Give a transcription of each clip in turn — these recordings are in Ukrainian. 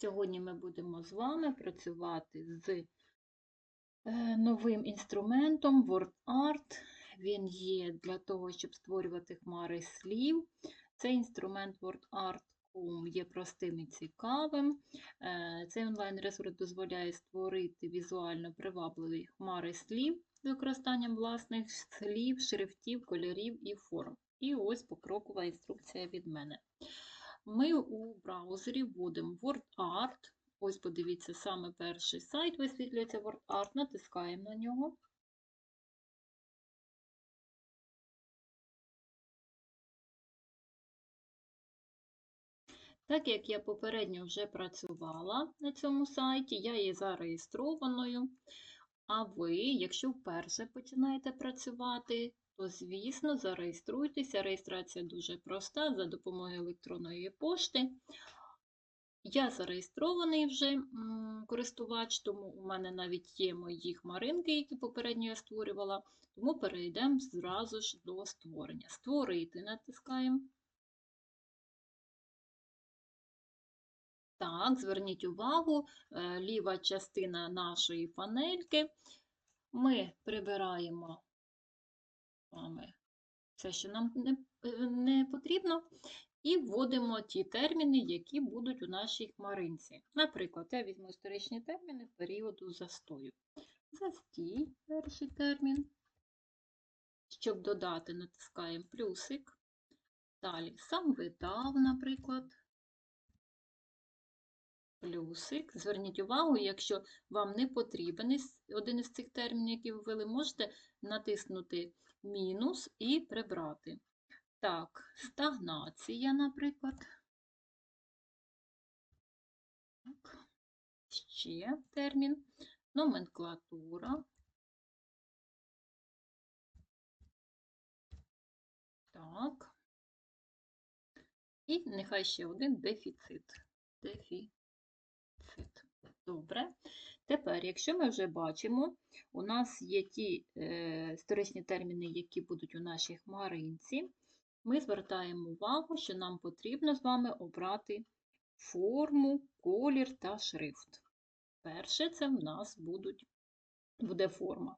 Сьогодні ми будемо з вами працювати з е, новим інструментом WordArt. Він є для того, щоб створювати хмари слів. Цей інструмент WordArt.com є простим і цікавим. Е, Цей онлайн-ресурс дозволяє створити візуально привабливі хмари слів з використанням власних слів, шрифтів, кольорів і форм. І ось покрокова інструкція від мене. Ми у браузері вводимо WordArt. Ось подивіться, саме перший сайт висвітлюється WordArt, натискаємо на нього. Так як я попередньо вже працювала на цьому сайті, я є зареєстрованою. А ви, якщо вперше починаєте працювати, то, звісно, зареєструйтеся. Реєстрація дуже проста за допомогою електронної пошти. Я зареєстрований вже користувач, тому у мене навіть є мої хмаринки, які попередньо я створювала. Тому перейдемо зразу ж до створення. Створити натискаємо. Так, зверніть увагу, е, ліва частина нашої панельки. Ми прибираємо вами все, що нам не, е, не потрібно, і вводимо ті терміни, які будуть у нашій хмаринці. Наприклад, я візьму історичні терміни періоду застою. Застій перший термін. Щоб додати, натискаємо плюсик. Далі сам видав, наприклад плюсик. Зверніть увагу, якщо вам не потрібен один із цих термінів, які ви ввели, можете натиснути мінус і прибрати. Так, стагнація, наприклад. Так. Ще термін, номенклатура. Так. І нехай ще один дефіцит. Дефіцит. Добре. Тепер, якщо ми вже бачимо, у нас є ті е, історичні терміни, які будуть у нашій хмаринці, ми звертаємо увагу, що нам потрібно з вами обрати форму, колір та шрифт. Перше, це в нас буде форма.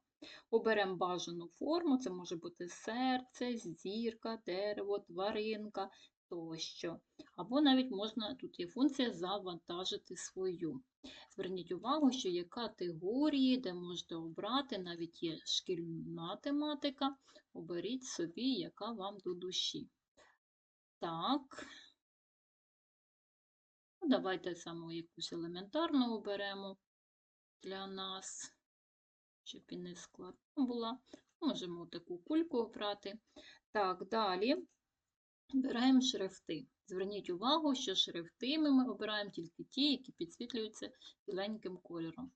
Оберемо бажану форму, це може бути серце, зірка, дерево, тваринка тощо. Або навіть можна, тут є функція завантажити свою. Зверніть увагу, що є категорії, де можете обрати, навіть є шкільна тематика, оберіть собі, яка вам до душі. Так, ну, давайте саме якусь елементарну оберемо для нас, щоб і не складно була. Можемо таку кульку обрати. Так, далі обираємо шрифти. Зверніть увагу, що шрифти ми обираємо тільки ті, які підсвітлюються біленьким кольором.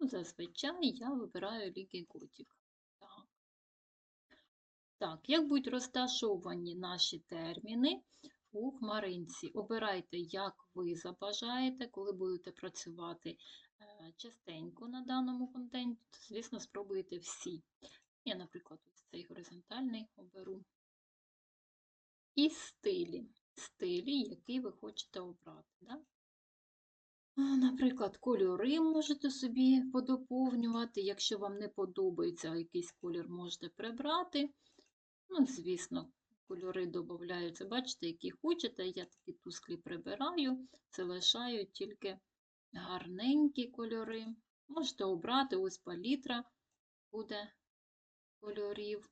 Ну, Зазвичай я вибираю ліки Готік. Так. так, як будуть розташовані наші терміни у хмаринці? Обирайте, як ви забажаєте, коли будете працювати е, частенько на даному контенті, звісно, спробуйте всі. Я, наприклад, ось цей горизонтальний оберу. І стилі стилі, який ви хочете обрати. Да? Наприклад, кольори можете собі подоповнювати. Якщо вам не подобається якийсь колір, можете прибрати. Ну, звісно, кольори додаються, бачите, які хочете. Я такі тусклі прибираю, залишаю тільки гарненькі кольори. Можете обрати ось палітра буде кольорів.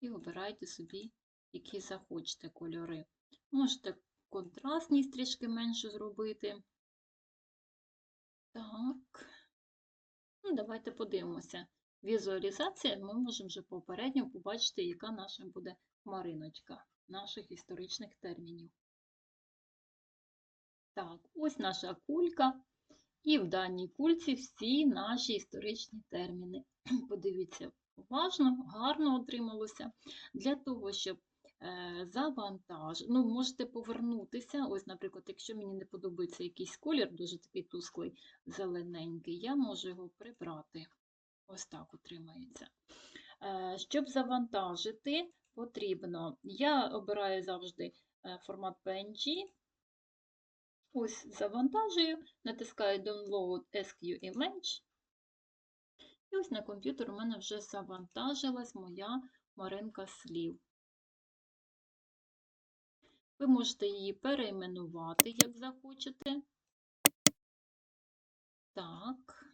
І обирайте собі які захочете кольори. Можете контрастність трішки менше зробити. Так, ну, давайте подивимося. Візуалізація ми можемо вже попередньо побачити, яка наша буде хмариночка наших історичних термінів. Так, ось наша кулька. І в даній кульці всі наші історичні терміни. Подивіться, уважно, гарно отрималося. Для того, щоб завантаж. Ну, можете повернутися. Ось, наприклад, якщо мені не подобається якийсь колір, дуже такий тусклий, зелененький, я можу його прибрати. Ось так утримається. Е, щоб завантажити, потрібно, я обираю завжди е, формат PNG, Ось завантажую, натискаю Download SQ Image. І ось на комп'ютер у мене вже завантажилась моя Маринка слів. Ви можете її перейменувати, як захочете. Так,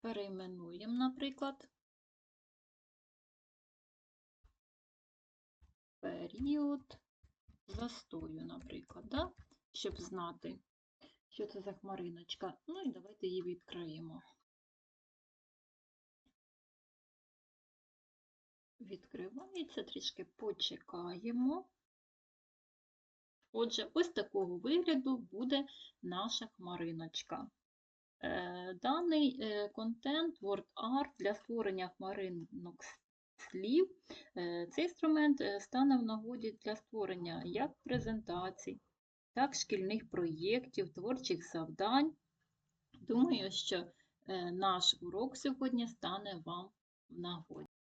перейменуємо, наприклад. Період застою, наприклад, да? щоб знати, що це за хмариночка. Ну і давайте її відкриємо. Відкривається, трішки почекаємо. Отже, ось такого вигляду буде наша хмариночка. Е, Даний е, контент WordArt для створення хмаринок слів. е, Цей інструмент стане в нагоді для створення як презентацій, так шкільних проєктів, творчих завдань. Думаю, що наш урок сьогодні стане вам в нагоді.